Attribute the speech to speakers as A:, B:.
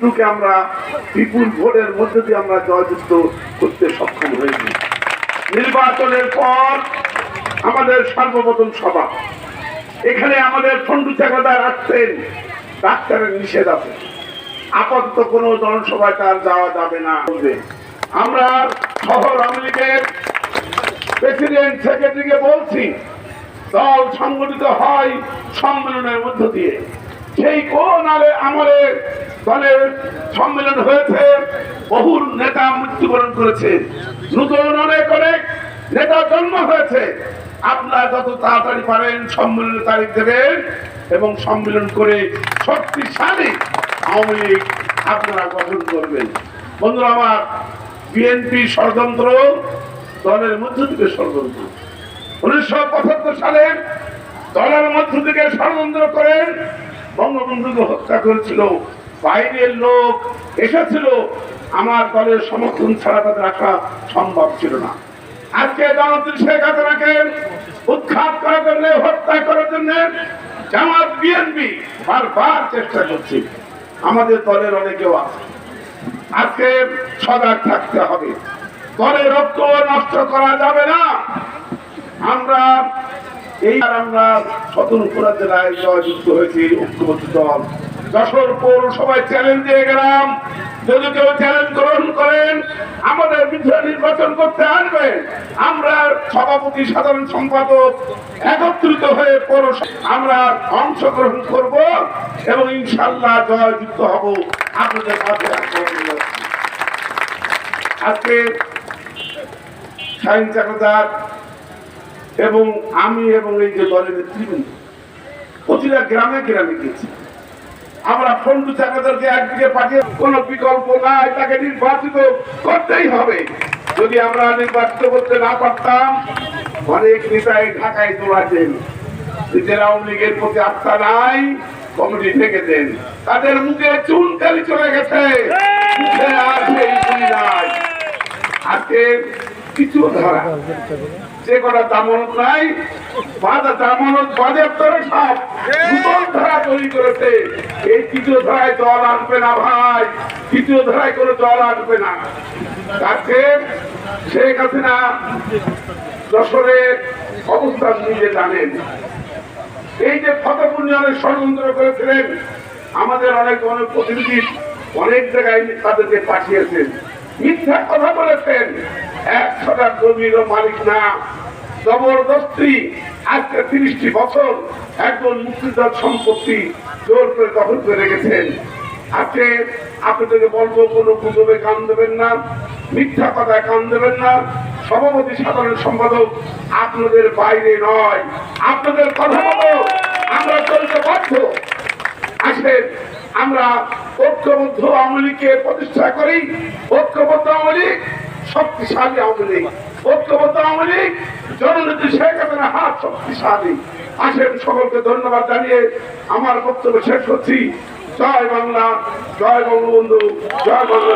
A: কে আমরা বিপুল ভোটের মধ্যে দিয়ে আমরা জয়যুক্ত করতে সক্ষম হয়েছি। নির্বাচনের পর আমাদের সর্বপ্রথম সভা। এখানে আমাদের ফন্ডু চাকরাদার আসছেন ডাক্তারের নিষেধ আছে। আপাতত কোনো জনসভায় তার যাওয়া যাবে না। আমরা শহর আওয়ামী লীগের প্রেসিডেন্ট সেক্রেটারিকে বলছি, দল সংগঠিত হয় সম্মেলনের মধ্য দিয়ে। সেই কোন আমলে দলের সম্মেলন হয়েছে বহু নেতা মৃত্যুবরণ করেছে, নতুন অনেক অনেক নেতা জন্ম হয়েছে। আপনারা যত তাড়াতাড়ি পারেন সম্মেলনের তারিখ দেবেন এবং সম্মেলন করে শক্তিশালী আওয়ামী লীগ আপনারা গঠন করবেন। বন্ধুরা আমার, বিএনপি ষড়যন্ত্র দলের মধ্য থেকে ষড়যন্ত্র। উনিশশো পঁচাত্তর সালে দলের মধ্য থেকে ষড়যন্ত্র করেন বঙ্গবন্ধুকে হত্যা করেছিল বাইরের লোক এসেছিল। আমার দলের সমর্থন ছাড়া তাদের রাখা সম্ভব ছিল না। আজকে জনত্রী শেখ হাসিনাকে উৎখাত করার জন্য, হত্যা করার জন্য জামাত বিএনপি বারবার চেষ্টা করছে। আমাদের দলের অনেকেও আছে। আজকে সজাগ থাকতে হবে। দলের ঐক্য নষ্ট করা যাবে না। আমরা এই আর আমরা স্বতন্ত্র জেলায় জয়যুক্ত হয়েছি, ঐক্যবদ্ধ দল। যশোর পৌরসভায় চ্যালেঞ্জ দিয়ে গেলাম। যদি কেউ চ্যালেঞ্জ গ্রহণ করেন, আমাদের বিরুদ্ধে নির্বাচন করতে আসবেন আমরা সভাপতি, সাধারণ সম্পাদক একত্রিত হয়ে আমরা অংশগ্রহণ করব এবং ইনশাল্লাহ জয়যুক্ত হব। আপনাদের কাছে আজকে শাহিন চাকরদার এবং আমি এবং এই যে দলের নেতৃবৃন্দ প্রতিটা গ্রামে গ্রামে গেছি। আমরা ফন্ডু চাকরদারকে একদিকে পাঠিয়ে কোনো বিকল্প নাই, তাকে নির্বাচিত করতেই হবে। যদি আমরা নির্বাচিত করতে না পারতাম, অনেক নেতাই ঢাকায় দৌড়াতেন নিজের আওয়ামী লীগের প্রতি আস্থা নাই, কমিটি থেকে দেন তাদের মুখে চুন কালি চলে গেছে। আজকে কিছু যে কটা জামানত নাই বাধা জামানত বাজেপ্তরে সব নূতন ধারা তৈরি করেছে। এই কিছু ধারায় জল আসবে না ভাই কিছু ধারায় কোনো জল আসবে না। আজকে শেখ হাসিনা যশোরের অবস্থান নিজে জানেন। এই যে ফতেপুর নিয়মের ষড়যন্ত্র করেছিলেন, আমাদের অনেক অনেক প্রতিনিধি অনেক জায়গায় তাদেরকে পাঠিয়েছেন। মিথ্যা কথা বলেছেন। একশোটা জমির মালিক না। জবরদস্তি আজকে তিরিশটি বছর একজন মুক্তিযোদ্ধার সম্পত্তি জোর করে দখল করে রেখেছেন। আজকে আপনাদেরকে বলব, কোনো গুজবে কান দেবেন না, মিথ্যা কথায় কান দেবেন না। সভাপতি, সাধারণ সম্পাদক, আপনাদের বাইরে নয়, আপনাদের কথা মতো আমরা চলতে বাধ্য। আসেন, আমরা ঐক্যবদ্ধ আওয়ামী লীগকে প্রতিষ্ঠা করি। ঐক্যবদ্ধ আওয়ামী লীগ শক্তিশালী আওয়ামী লীগ। ঐক্যবদ্ধ আওয়ামী লীগ, জননেত্রী শেখ হাসিনা হাত শক্তিশালী। আসেন সকলকে ধন্যবাদ জানিয়ে আমার বক্তব্য শেষ করছি। জয় বাংলা, জয় বঙ্গবন্ধু, জয় বাংলা